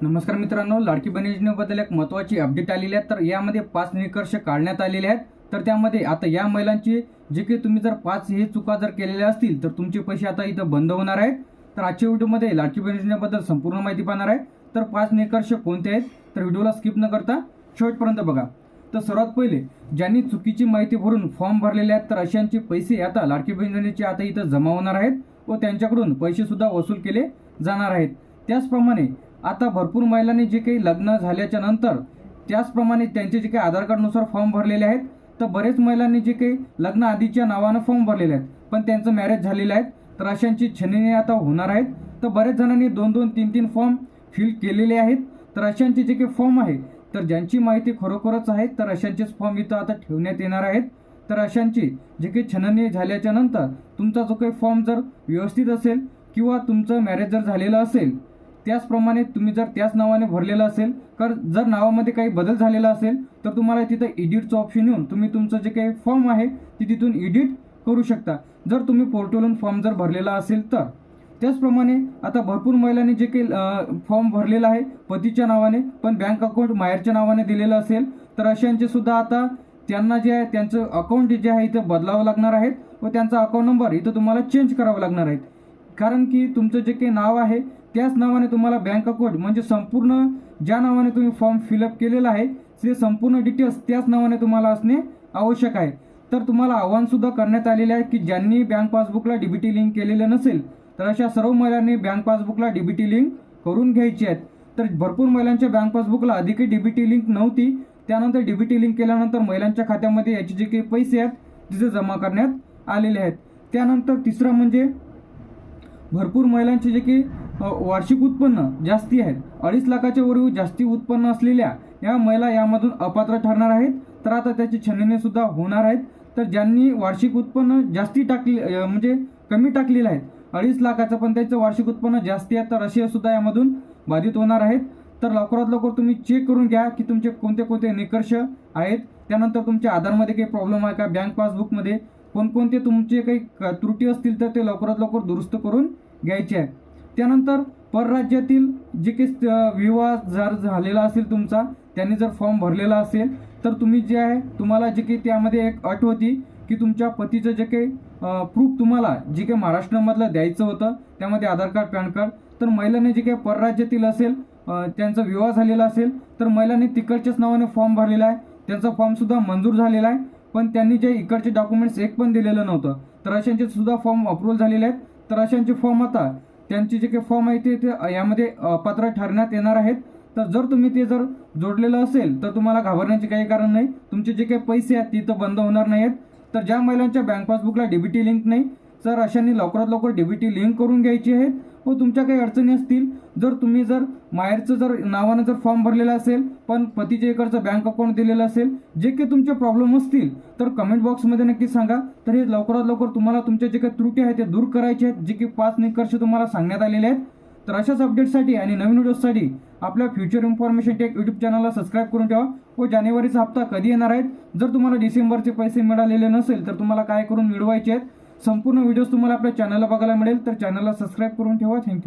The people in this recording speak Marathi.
नमस्कार मित्रांनो लाडकी बहीण एक महत्त्वाची अपडेट आलेली आहे. तर यामध्ये पाच निकष काढण्यात आलेले आहेत. तर त्यामध्ये आता या महिलांची जे की तुम्ही जर पाच हे चुका जर केलेल्या असतील तर तुमचे पैसे आता इथं बंद होणार आहेत. तर आजच्या व्हिडिओमध्ये लाडकी बहीण योजनेबद्दल संपूर्ण माहिती पाहणार आहे. तर पाच निकष कोणते आहेत तर व्हिडिओला स्किप न करता शेवटपर्यंत बघा. तर सर्वात पहिले ज्यांनी चुकीची माहिती भरून फॉर्म भरलेले आहेत तर अशांचे पैसे आता लाडकी बहीण योजनेचे आता इथं जमा होणार आहेत व त्यांच्याकडून पैसेसुद्धा वसूल केले जाणार आहेत. त्याचप्रमाणे आता भरपूर महिलांनी जे काही लग्न झाल्याच्यानंतर त्याचप्रमाणे त्यांचे जे काही आधार कार्डनुसार फॉर्म भरलेले आहेत तर बरेच महिलांनी जे काही लग्न आधीच्या नावानं फॉर्म भरलेले आहेत पण त्यांचं मॅरेज झालेलं आहे. तर अशांची छननी आता होणार आहेत. तर बरेच जणांनी दोन दोन तीन तीन फॉर्म फिल केलेले आहेत. तर अशांचे जे काही फॉर्म आहे तर ज्यांची माहिती खरोखरच आहे तर अशांचेच फॉर्म इथं आता ठेवण्यात येणार आहेत. तर अशांची जे काही छननी झाल्याच्यानंतर तुमचा जो काही फॉर्म जर व्यवस्थित असेल किंवा तुमचं मॅरेज जर झालेलं असेल त्याचप्रमाणे तुम्ही जर त्याच नावाने भरलेलं असेल तर जर नावामध्ये काही बदल झालेला असेल तर तुम्हाला तिथं एडिटचं ऑप्शन येऊन तुम्ही तुमचं जे काही फॉर्म आहे ते तिथून एडिट करू शकता. जर तुम्ही पोर्टलवरून फॉर्म जर भरलेला असेल तर. त्याचप्रमाणे आता भरपूर महिलांनी जे काही फॉर्म भरलेला आहे पतीच्या नावाने पण बँक अकाउंट माहेरच्या नावाने दिलेलं असेल तर अशांचे सुद्धा आता त्यांना जे आहे त्यांचं अकाउंट जे आहे इथं बदलावं लागणार आहेत व त्यांचा अकाउंट नंबर इथं तुम्हाला चेंज करावा लागणार आहेत. कारण की तुमचं जे काही नाव आहे त्याच नावाने तुम्हाला बँक अकाउंट म्हणजे संपूर्ण ज्या नावाने तुम्ही फॉर्म फिलअप केलेला आहे ते संपूर्ण डिटेल्स त्याच नावाने तुम्हाला असणे आवश्यक आहे. तर तुम्हाला आव्हानसुद्धा करण्यात आलेले आहे की ज्यांनी बँक पासबुकला डीबीटी लिंक केलेलं नसेल तर अशा सर्व महिलांनी बँक पासबुकला डीबीटी लिंक करून घ्यायची आहेत. तर भरपूर महिलांच्या बँक पासबुकला अधिकही डीबीटी लिंक नव्हती. त्यानंतर डीबीटी लिंक केल्यानंतर महिलांच्या खात्यामध्ये याचे जे काही पैसे आहेत तिथे जमा करण्यात आलेले आहेत. त्यानंतर तिसरं म्हणजे भरपूर महिलांचे जे की वार्षिक उत्पन्न जास्ती आहेत. अडीच लाखाच्या वरील जास्ती उत्पन्न असलेल्या या महिला यामधून अपात्र ठरणार आहेत. तर आता त्याची छननी सुद्धा होणार आहेत. तर ज्यांनी वार्षिक उत्पन्न जास्ती टाकले म्हणजे कमी टाकलेलं आहे अडीच लाखाचं पण त्याचं वार्षिक उत्पन्न जास्ती आहे तर असे सुद्धा यामधून बाधित होणार आहेत. तर लवकरात लवकर तुम्ही चेक करून घ्या की तुमचे कोणते कोणते निकर्ष आहेत. त्यानंतर तुमच्या आधारमध्ये काही प्रॉब्लेम आहे का? बँक पासबुकमध्ये कोणकोणते तुमचे काही क- त्रुटी असतील तर ते लवकरात लवकर दुरुस्त करून घ्यायचे आहे त्यानंतर परराज्यातील जे काही विवाह जर झालेला असेल तुमचा त्यांनी जर फॉर्म भरलेला असेल तर तुम्ही जे आहे तुम्हाला जे काही त्यामध्ये एक अट होती की तुमच्या पतीचं जे काही प्रूफ तुम्हाला जे काही महाराष्ट्रामधलं द्यायचं होतं त्यामध्ये आधार कार्ड पॅन कार्ड तर महिलांनी जे काही परराज्यातील असेल त्यांचा विवाह झालेला असेल तर महिलांनी तिकडच्याच नावाने फॉर्म भरलेला आहे. त्यांचा फॉर्मसुद्धा मंजूर झालेला आहे. पण त्यांनी जे इकडचे डॉक्युमेंट्स एक पण दिलेलं नव्हतं. तर अशांचे सुद्धा फॉर्म अप्रूव्हल झालेले आहेत. तर अशांचे फॉर्म आता त्यांचे जे काही फॉर्म आहे ते ते यामध्ये पात्र ठरण्यात येणार आहेत. तर जर तुम्ही ते जर जोडलेलं असेल तर तुम्हाला घाबरण्याचे काही कारण नाही. तुमचे जे काही पैसे आहेत ती तर बंद होणार नाही आहेत तर ज्या महिलांच्या बँक पासबुकला डीबीटी लिंक नाही तर अशांनी लवकरात लवकर डीबीटी लिंक करून घ्यायची आहे व तुमच्या काही अडचणी असतील जर तुम्ही जर माहेरचं जर नावानं जर फॉर्म भरलेला असेल पण पतीच्या इकडचं बँक अकाउंट दिलेलं असेल जे काही तुमचे प्रॉब्लेम असतील तर कमेंट बॉक्समध्ये नक्की सांगा. तर हे लवकरात लवकर तुम्हाला तुमच्या जे काही त्रुटी आहेत ते दूर करायचे आहेत जे की पाच निकर्ष तुम्हाला सांगण्यात आलेले आहेत. तर अशाच अपडेटसाठी आणि नवीन व्हिडिओसाठी आपल्या फ्युचर इन्फॉर्मेशन टेक यूट्यूब चॅनलला सबस्क्राईब करून ठेवा. व जानेवारीचा हप्ता कधी येणार आहेत जर तुम्हाला डिसेंबरचे पैसे मिळालेले नसेल तर तुम्हाला काय करून मिळवायचे आहेत? संपूर्ण व्हिडिओज तुम्हाला आपल्या चॅनलला बघायला मिळेल. तर चॅनलला सबस्क्राईब करून ठेवा. थँक्यू